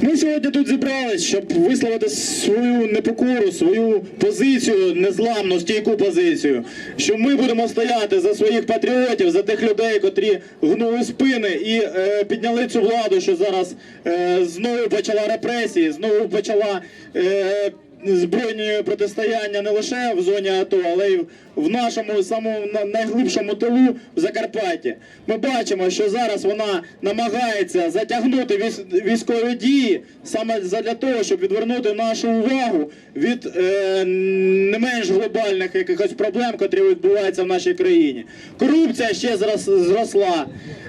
Ми сьогодні тут зібрались, щоб висловити свою непокору, свою позицію, незламну, стійку позицію. Що ми будемо стояти за своїх патріотів, за тих людей, котрі гнули спини і е, підняли цю владу, що зараз е, знову почала репресії, знову почала. Е, збройні протистояння не лише в зоні АТО, але й в нашому самому найглибшому тилу в Закарпатті. Ми бачимо, що зараз вона намагається затягнути військові дії саме для того, щоб відвернути нашу увагу від е, менш глобальних якихось проблем, котрі відбуваються в нашій країні. Корупція ще зросла.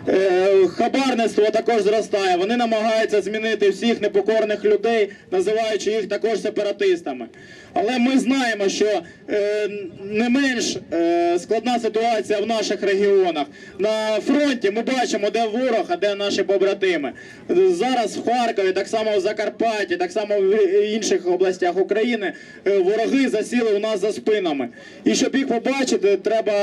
Е, Хабарництво також зростає. Вони намагаються змінити всіх непокорних людей, називаючи їх також сепаратистами. Але ми знаємо, що е, не менш е, складна ситуація в наших регіонах. На фронті ми бачимо, де ворог, а де наші побратими. Зараз в Харкові, так само в Закарпатті, так само в інших областях України вороги засіли у нас за спинами. І щоб їх побачити, треба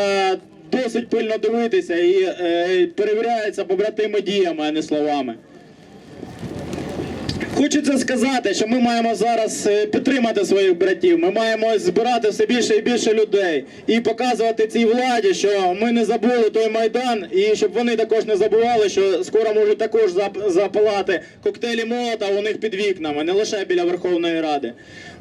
досить пильно дивитися і е, перевіряється побратими діями, а не словами. Хочеться сказати, що ми маємо зараз е, підтримати своїх братів. Ми маємо збирати все більше і більше людей і показувати цій владі, що ми не забули той майдан, і щоб вони також не забували, що скоро можуть також запалати коктейлі молота у них під вікнами, не лише біля Верховної Ради.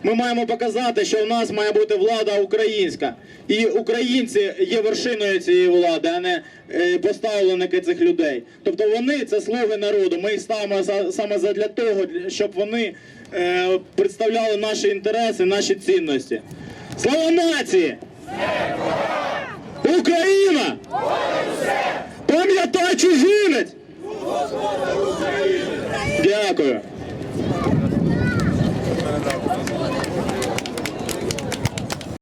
Ми маємо показати, що в нас має бути влада українська, і українці є вершиною цієї влади, а не е, поставленики цих людей. Тобто вони це слуги народу. Ми їх ставимо саме задля того, щоб вони е, представляли наші інтереси, наші цінності. Слава нації! Україна! Пам'ятай чужинець! Дякую.